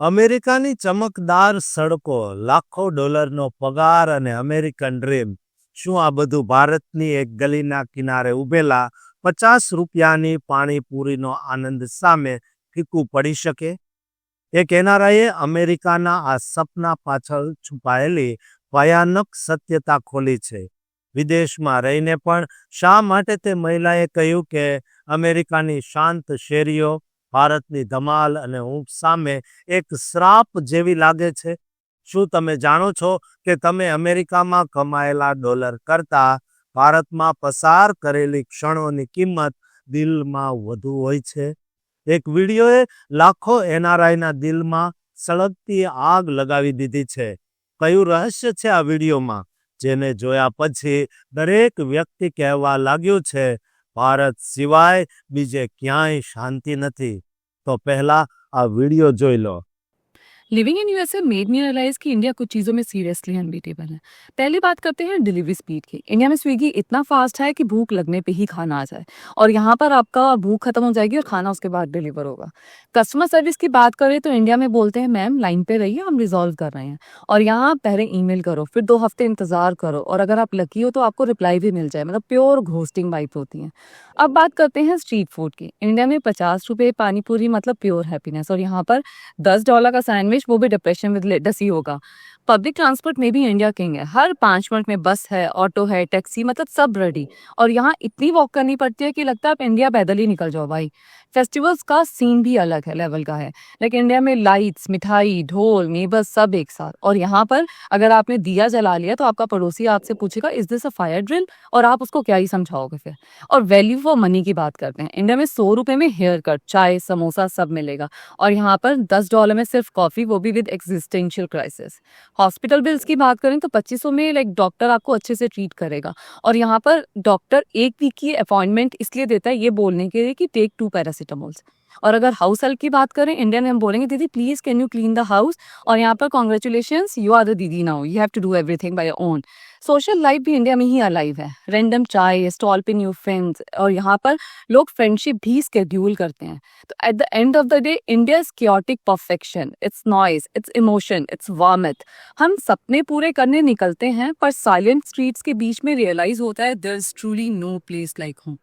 અમેરિકાની ચમકદાર સડકો, લાખો ડોલરનો પગાર અને અમેરિકન ડ્રીમ, શું આ બધું ભારતની એક ગલીના કિનારે ઉભેલા પચાસ રૂપિયાની પાણીપુરીનો આનંદ સામે ફીકું પડી શકે? એક એનઆરઆઈએ અમેરિકાના આ સપના પાછળ છુપાયેલી ભયાનક સત્યતા ખોલી છે. વિદેશમાં રહીને પણ શા માટે તે મહિલાએ કહ્યું કે અમેરિકાની શાંત શેરીઓ ભારતની ધમાલ અને ઊંઘ સામે એક શ્રાપ જેવી લાગે છે. શું તમે જાણો છો કે તમે અમેરિકામાં કમાયેલા ડોલર કરતા ભારતમાં પસાર કરેલી ક્ષણોની કિંમત દિલમાં વધુ હોય છે? એક વિડીયોએ લાખો એનઆરઆઈના દિલમાં સળગતી આગ લગાવી દીધી છે. કયું રહસ્ય છે આ વિડીયોમાં? જેને જોયા પછી દરેક વ્યક્તિ કહેવા લાગ્યું છે ભારત સિવાય બીજે ક્યાંય શાંતિ નથી. તો પહેલાં આ વીડિયો જોઈ લો. Living in USA made me realise कि इंडिया कुछ चीज़ों में सीरियसली अनबीटेबल है। पहली बात करते हैं डिलीवरी स्पीड की। इंडिया में स्विगी इतना फास्ट है कि भूख लगने पे ही खाना आ जाए। और यहाँ पर आपका भूख खत्म हो जाएगी और खाना उसके बाद डिलीवर होगा। कस्टमर सर्विस की बात करें तो इंडिया में बोलते हैं, मैम लाइन पे रहिए, हम रिजॉल्व कर रहे हैं। और यहाँ पहले ईमेल करो, फिर दो हफ़्ते इंतज़ार करो और अगर आप लकी हो तो आपको रिप्लाई भी मिल जाए। मतलब प्योर घोस्टिंग वाइप होती है। अब बात करते हैं स्ट्रीट फ़ूड की। इंडिया में पचास रुपये पानीपुरी मतलब प्योर हैप्पीनेस और यहाँ पर दस डॉलर का सैंडविच वो भी डिप्रेशन विद लेटस ही होगा पब्लिक ट्रांसपोर्ट में भी इंडिया किंग है। हर पाँच मिनट में बस है ऑटो है टैक्सी मतलब सब रेडी और यहाँ इतनी वॉक करनी पड़ती है कि लगता है आप इंडिया पैदल ही निकल जाओ भाई। फेस्टिवल्स का सीन भी अलग है लेवल का है। लाइक इंडिया में लाइट्स मिठाई, ढोल नेबर्स सब एक साथ। और यहाँ पर अगर आपने दिया जला लिया तो आपका पड़ोसी आपसे पूछेगा is this a fire drill और आप उसको क्या ही समझाओगे फिर। और वैल्यू फॉर मनी की बात करते हैं। इंडिया में सौ रुपए में हेयर कट चाय, समोसा सब मिलेगा। और यहाँ पर दस डॉलर में सिर्फ़ कॉफ़ी वो भी with existential crisis hospital bills की बात करें तो पच्चीस में, लाइक, डॉक्टर आपको अच्छे से ट्रीट करेगा। और यहाँ पर डॉक्टर एक वीक की अपॉइंटमेंट इसलिए देता है ये बोलने के लिए कि टेक टू पैरासीटामोल्स और अगर हाउस हेल्प की बात करें इंडियन हम बोलेंगे, दीदी please can you clean the house और यहाँ पर कॉन्ग्रेचुलेशन यू आर द दीदी now you have to do everything by own social life भी इंडिया में ही अलाइव है रैंडम चाय स्टॉल पे न्यू फ्रेंड्स और यहाँ पर लोग फ्रेंडशिप भी स्केड्यूल करते हैं तो at the end of the day India is chaotic perfection it's noise it's emotion it's warmth हम सपने पूरे करने निकलते हैं पर साइलेंट स्ट्रीट्स के बीच में रियलाइज होता है there is truly no place like home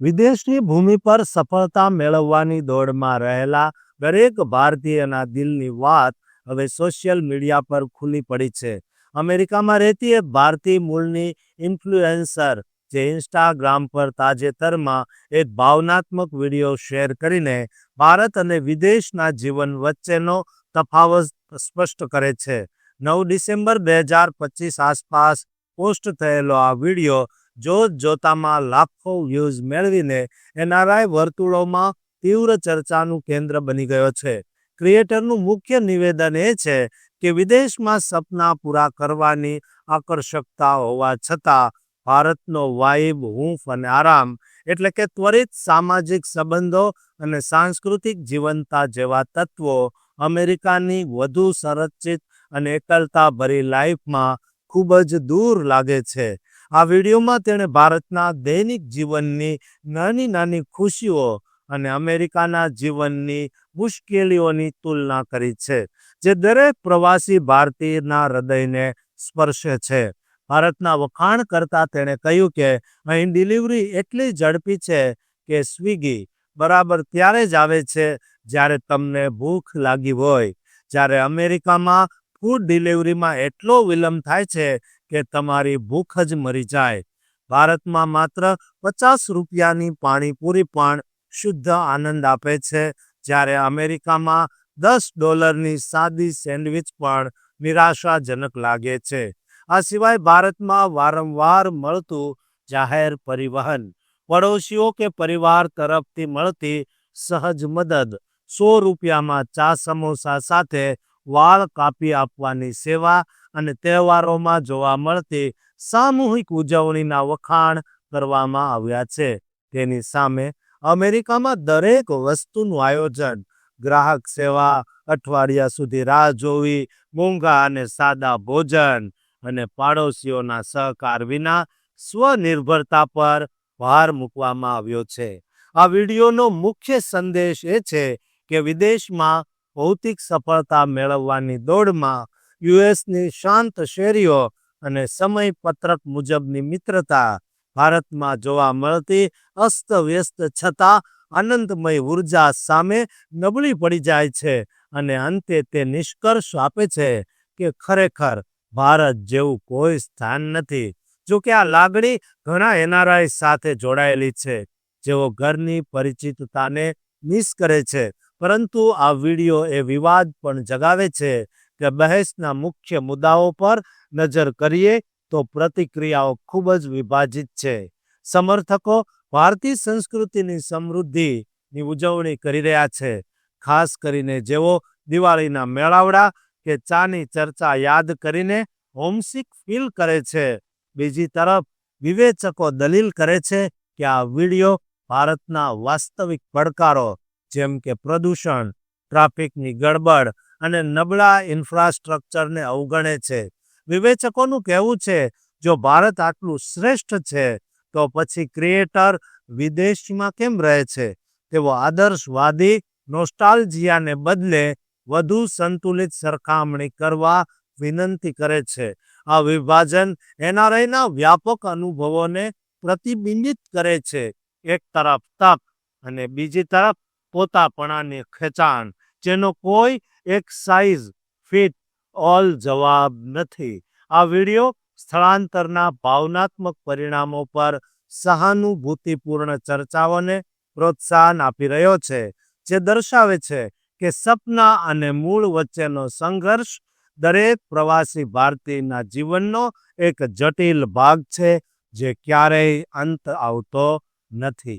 વિદેશની ભૂમિ પર સફળતા મેળવવાની દોડમાં રહેલા દરેક ભારતીયના દિલની વાત હવે સોશિયલ મીડિયા પર ખુલ્લી પડી છે અમેરિકામાં રહેતી એક ભારતીય મૂળની ઇન્ફ્લુએન્સર જે ઇન્સ્ટાગ્રામ પર તાજેતરમાં એક ભાવનાત્મક વીડિયો શેર કરીને ભારત અને વિદેશના જીવન વચ્ચેનો તફાવત સ્પષ્ટ કરે છે. નવ ડિસેમ્બર બે હજાર પચીસ આસપાસ પોસ્ટ થયેલો આ વીડિયો જોત જોતામાં લાખો વ્યૂઝ મેળવીને એનઆરઆઈ વર્તુળોમાં તીવ્ર ચર્ચાનું કેન્દ્ર બની ગયો છે. ક્રિએટરનું મુખ્ય નિવેદન એ છે કે વિદેશમાં સપના પૂરા કરવાની આકર્ષકતા હોવા છતાં ભારતનો વાઇબ હૂંફ અને આરામ એટલે કે ત્વરિત સામાજિક સંબંધો અને સાંસ્કૃતિક જીવનતા જેવા તત્વો અમેરિકાની વધુ સંરચિત અને એકલતા ભરી લાઈફમાં ખૂબ જ દૂર લાગે છે. આ વિડીયોમાં તેણે ભારતના દૈનિક જીવનની નાની નાની ખુશીઓ અને અમેરિકાના જીવનની મુશ્કેલીઓની તુલના કરી છે, જે દરેક પ્રવાસી ભારતીયના હૃદયને સ્પર્શે છે. ભારતના વખાણ કરતા તેણે કહ્યું કે, અહીં ડિલિવરી એટલી ઝડપી છે કે સ્વિગી બરાબર ત્યારે જ આવે છે જ્યારે તમને ભૂખ લાગી હોય. જ્યારે અમેરિકામાં ફૂડ ડિલિવરીમાં એટલો વિલંબ થાય છે કે તમારી ભૂખ જ મરી જાય. ભારતમાં માત્ર પચાસ રૂપિયાની પાણીપુરી પણ શુદ્ધ આનંદ આપે છે. જ્યારે અમેરિકામાં દસ ડોલરની સાદી સેન્ડવિચ પણ નિરાશાજનક લાગે છે. આ સિવાય ભારતમાં વારંવાર મળતું જાહેર પરિવહન, પડોશીઓ કે પરિવાર તરફથી મળતી સહજ મદદ, સો રૂપિયામાં ચા સમોસા સાથે વાળ કાપી આપવાની સેવા અને તહેવારોમાં જોવા મળતી સામૂહિક ઉજવણીના વખાણ કરવામાં આવ્યા છે. તેની સામે અમેરિકામાં દરેક વસ્તુનું આયોજન, ગ્રાહક સેવા, અઠવાડિયા સુધી રાહ જોવી મોંઘા અને સાદા ભોજન અને પાડોશીઓના સહકાર વિના સ્વનિર્ભરતા પર ભાર મૂકવામાં આવ્યો છે. આ વિડીયોનો મુખ્ય સંદેશ એ છે કે વિદેશમાં ભૌતિક સફળતા મેળવવાની દોડમાં યુએસની શાંત શેરીઓ અને સમય પત્રક મુજબની મિત્રતા ભારતમાં જોવા મળતી અસ્તવ્યસ્ત છતાં આનંદમય ઊર્જા સામે નબળી પડી જાય છે અને અંતે તે નિષ્કર્ષ આપે છે કે ખરેખર ભારત જેવું કોઈ સ્થાન નથી. જોકે આ લાગણી ઘણા એનઆરઆઈ સાથે જોડાયેલી છે, જેઓ ઘરની પરિચિતતાને મિસ કરે છે, પરંતુ આ વીડિયો એ વિવાદ પણ જગાવે છે કે બહેસના મુખ્ય મુદ્દાઓ પર નજર કરીએ તો પ્રતિક્રિયાઓ ખૂબ જ વિભાજિત છે. સમર્થકો ભારતીય સંસ્કૃતિની સમૃદ્ધિની ઉજવણી કરી રહ્યા છે. ખાસ કરીને જેઓ દિવાળીના મેળાવડા કે ચાની ચર્ચા યાદ કરીને હોમસિક ફીલ કરે છે. બીજી તરફ વિવેચકો દલીલ કરે છે કે આ વીડિયો ભારતના વાસ્તવિક પડકારો, જેમ કે પ્રદૂષણ, ટ્રાફિકની ગડબડ અને નબળા ઇન્ફ્રાસ્ટ્રક્ચરને અવગણે છે. વિવેચકોનું કહેવું છે, જો ભારત આટલું શ્રેષ્ઠ છે, તો પછી ક્રિએટર વિદેશમાં કેમ રહે છે? તેઓ આદર્શવાદી, નોસ્ટાલજિયાને બદલે વધુ સંતુલિત સરખામણી કરવા વિનંતી કરે છે. આ વિભાજન એનઆરઆઈના વ્યાપક અનુભવોને પ્રતિબિંબિત કરે છે. એક તરફ તક અને બીજી તરફ પોતાપણાની ખેંચાણ, જેનો કોઈ એક સાઇઝ ફિટ ઓલ જવાબ નથી. આ વિડિયો સ્થળાંતરના ભાવનાત્મક પરિણામો પર સહાનુભૂતિપૂર્ણ ચર્ચાઓને પ્રોત્સાહન આપી રહ્યો છે, જે દર્શાવે છે કે સપના અને મૂળ વચ્ચેનો સંઘર્ષ દરેક પ્રવાસી ભારતીયના જીવનનો એક જટિલ ભાગ છે, જે ક્યારેય અંત આવતો નથી.